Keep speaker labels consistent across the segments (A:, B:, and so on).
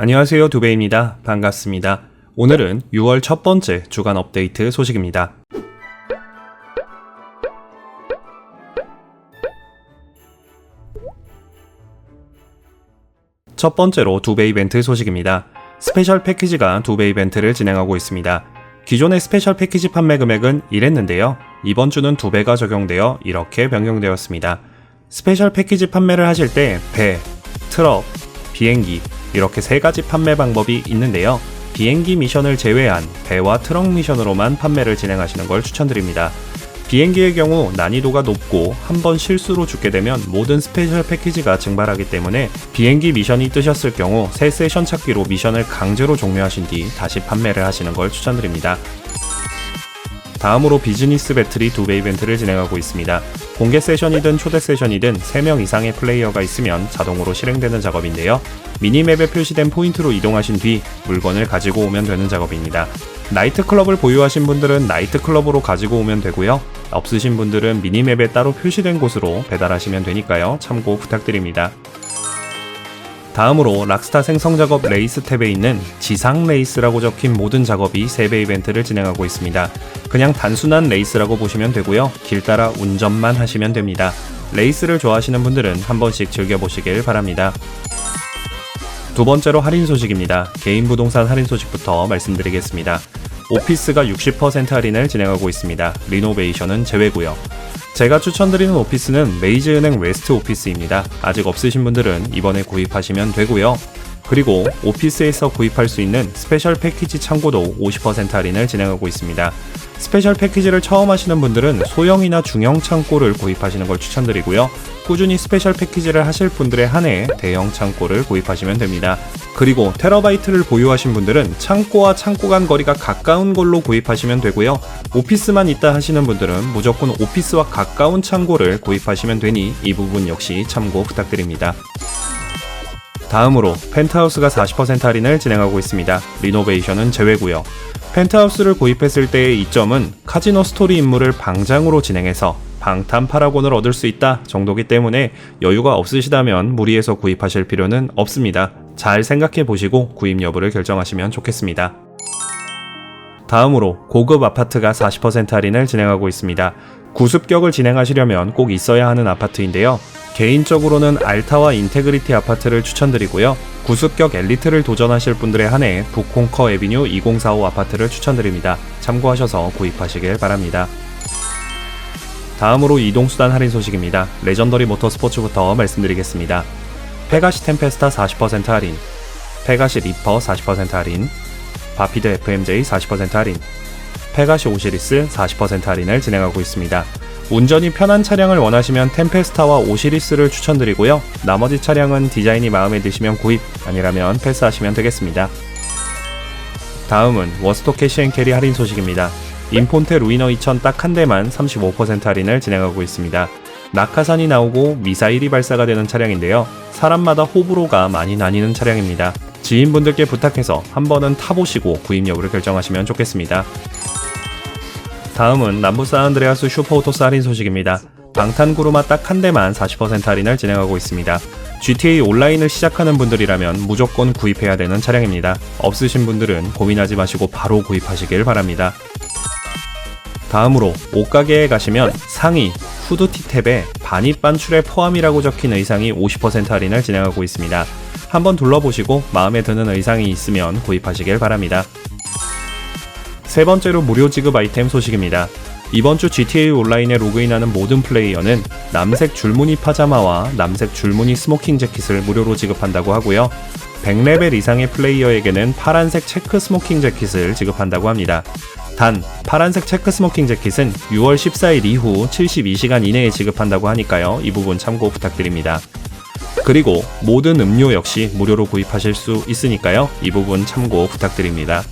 A: 안녕하세요. 두베입니다. 반갑습니다. 오늘은 6월 첫 번째 주간 업데이트 소식입니다. 첫 번째로 두배 이벤트 소식입니다. 스페셜 패키지가 두배 이벤트를 진행하고 있습니다. 기존의 스페셜 패키지 판매 금액은 이랬는데요. 이번 주는 두 배가 적용되어 이렇게 변경되었습니다. 스페셜 패키지 판매를 하실 때 배, 트럭, 비행기 이렇게 세 가지 판매 방법이 있는데요. 비행기 미션을 제외한 배와 트럭 미션으로만 판매를 진행하시는 걸 추천드립니다. 비행기의 경우 난이도가 높고 한 번 실수로 죽게 되면 모든 스페셜 패키지가 증발하기 때문에 비행기 미션이 뜨셨을 경우 새 세션 찾기로 미션을 강제로 종료하신 뒤 다시 판매를 하시는 걸 추천드립니다. 다음으로 비즈니스 배틀이 두 배 이벤트를 진행하고 있습니다. 공개 세션이든 초대 세션이든 3명 이상의 플레이어가 있으면 자동으로 실행되는 작업인데요. 미니맵에 표시된 포인트로 이동하신 뒤 물건을 가지고 오면 되는 작업입니다. 나이트클럽을 보유하신 분들은 나이트클럽으로 가지고 오면 되고요. 없으신 분들은 미니맵에 따로 표시된 곳으로 배달하시면 되니까요. 참고 부탁드립니다. 다음으로 락스타 생성 작업 레이스 탭에 있는 지상 레이스라고 적힌 모든 작업이 3배 이벤트를 진행하고 있습니다. 그냥 단순한 레이스라고 보시면 되고요. 길 따라 운전만 하시면 됩니다. 레이스를 좋아하시는 분들은 한 번씩 즐겨보시길 바랍니다. 두 번째로 할인 소식입니다. 개인 부동산 할인 소식부터 말씀드리겠습니다. 오피스가 60% 할인을 진행하고 있습니다. 리노베이션은 제외고요. 제가 추천드리는 오피스는 메이즈은행 웨스트 오피스입니다. 아직 없으신 분들은 이번에 구입하시면 되고요. 그리고 오피스에서 구입할 수 있는 스페셜 패키지 창고도 50% 할인을 진행하고 있습니다. 스페셜 패키지를 처음 하시는 분들은 소형이나 중형 창고를 구입하시는 걸 추천드리고요. 꾸준히 스페셜 패키지를 하실 분들에 한해 대형 창고를 구입하시면 됩니다. 그리고 테러바이트를 보유하신 분들은 창고와 창고 간 거리가 가까운 걸로 구입하시면 되고요. 오피스만 있다 하시는 분들은 무조건 오피스와 가까운 창고를 구입하시면 되니 이 부분 역시 참고 부탁드립니다. 다음으로 펜트하우스가 40% 할인을 진행하고 있습니다. 리노베이션은 제외고요. 펜트하우스를 구입했을 때의 이점은 카지노 스토리 임무를 방장으로 진행해서 방탄 파라곤을 얻을 수 있다 정도기 때문에 여유가 없으시다면 무리해서 구입하실 필요는 없습니다. 잘 생각해 보시고 구입 여부를 결정하시면 좋겠습니다. 다음으로 고급 아파트가 40% 할인을 진행하고 있습니다. 구습격을 진행하시려면 꼭 있어야 하는 아파트인데요. 개인적으로는 알타와 인테그리티 아파트를 추천드리고요. 구습격 엘리트를 도전하실 분들에 한해 북콩커 에비뉴 2045 아파트를 추천드립니다. 참고하셔서 구입하시길 바랍니다. 다음으로 이동수단 할인 소식입니다. 레전더리 모터스포츠부터 말씀드리겠습니다. 페가시 템페스타 40% 할인, 페가시 리퍼 40% 할인, 바피드 FMJ 40% 할인, 페가시 오시리스 40% 할인을 진행하고 있습니다. 운전이 편한 차량을 원하시면 템페스타와 오시리스를 추천드리고요. 나머지 차량은 디자인이 마음에 드시면 구입, 아니라면 패스하시면 되겠습니다. 다음은 워스토 캐시앤캐리 할인 소식입니다. 인폰테 루이너 2000 딱 한 대만 35% 할인을 진행하고 있습니다. 낙하산이 나오고 미사일이 발사가 되는 차량인데요. 사람마다 호불호가 많이 나뉘는 차량입니다. 지인분들께 부탁해서 한 번은 타보시고 구입 여부를 결정하시면 좋겠습니다. 다음은 남부 사안드레아스 슈퍼오토스 할인 소식입니다. 방탄구루마 딱 한 대만 40% 할인을 진행하고 있습니다. GTA 온라인을 시작하는 분들이라면 무조건 구입해야 되는 차량입니다. 없으신 분들은 고민하지 마시고 바로 구입하시길 바랍니다. 다음으로 옷가게에 가시면 상의, 후드티 탭에 반입 반출에 포함이라고 적힌 의상이 50% 할인을 진행하고 있습니다. 한번 둘러보시고 마음에 드는 의상이 있으면 구입하시길 바랍니다. 세 번째로 무료 지급 아이템 소식입니다. 이번 주 GTA 온라인에 로그인하는 모든 플레이어는 남색 줄무늬 파자마와 남색 줄무늬 스모킹 재킷을 무료로 지급한다고 하고요. 100레벨 이상의 플레이어에게는 파란색 체크 스모킹 재킷을 지급한다고 합니다. 단, 파란색 체크 스모킹 재킷은 6월 14일 이후 72시간 이내에 지급한다고 하니까요. 이 부분 참고 부탁드립니다. 그리고 모든 음료 역시 무료로 구입하실 수 있으니까요. 이 부분 참고 부탁드립니다.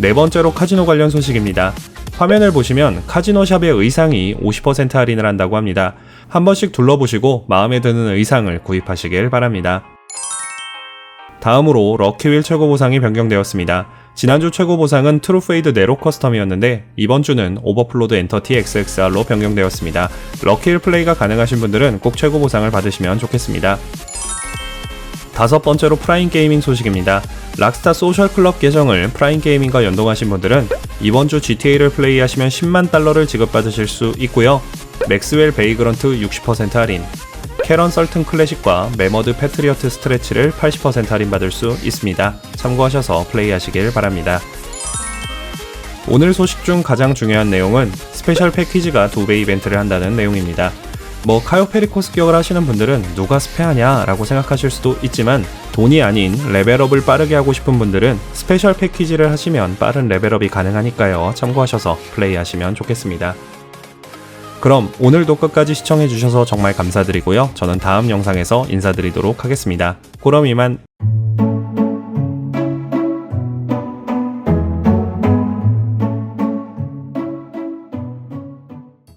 A: 네 번째로 카지노 관련 소식입니다. 화면을 보시면 카지노샵의 의상이 50% 할인을 한다고 합니다. 한 번씩 둘러보시고 마음에 드는 의상을 구입하시길 바랍니다. 다음으로 럭키윌 최고 보상이 변경되었습니다. 지난주 최고 보상은 트루페이드 네로 커스텀이었는데 이번 주는 오버플로드 엔터티 XXR로 변경되었습니다. 럭키윌 플레이가 가능하신 분들은 꼭 최고 보상을 받으시면 좋겠습니다. 다섯 번째로 프라임 게이밍 소식입니다. 락스타 소셜 클럽 계정을 프라임 게이밍과 연동하신 분들은 이번 주 GTA를 플레이하시면 10만 달러를 지급받으실 수 있고요. 맥스웰 베이그런트 60% 할인, 캐런 썰튼 클래식과 메머드 패트리어트 스트레치를 80% 할인받을 수 있습니다. 참고하셔서 플레이하시길 바랍니다. 오늘 소식 중 가장 중요한 내용은 스페셜 패키지가 두 배 이벤트를 한다는 내용입니다. 뭐 카요 페리코스 기억을 하시는 분들은 누가 스페하냐 라고 생각하실 수도 있지만 돈이 아닌 레벨업을 빠르게 하고 싶은 분들은 스페셜 패키지를 하시면 빠른 레벨업이 가능하니까요. 참고하셔서 플레이하시면 좋겠습니다. 그럼 오늘도 끝까지 시청해주셔서 정말 감사드리고요. 저는 다음 영상에서 인사드리도록 하겠습니다. 그럼 이만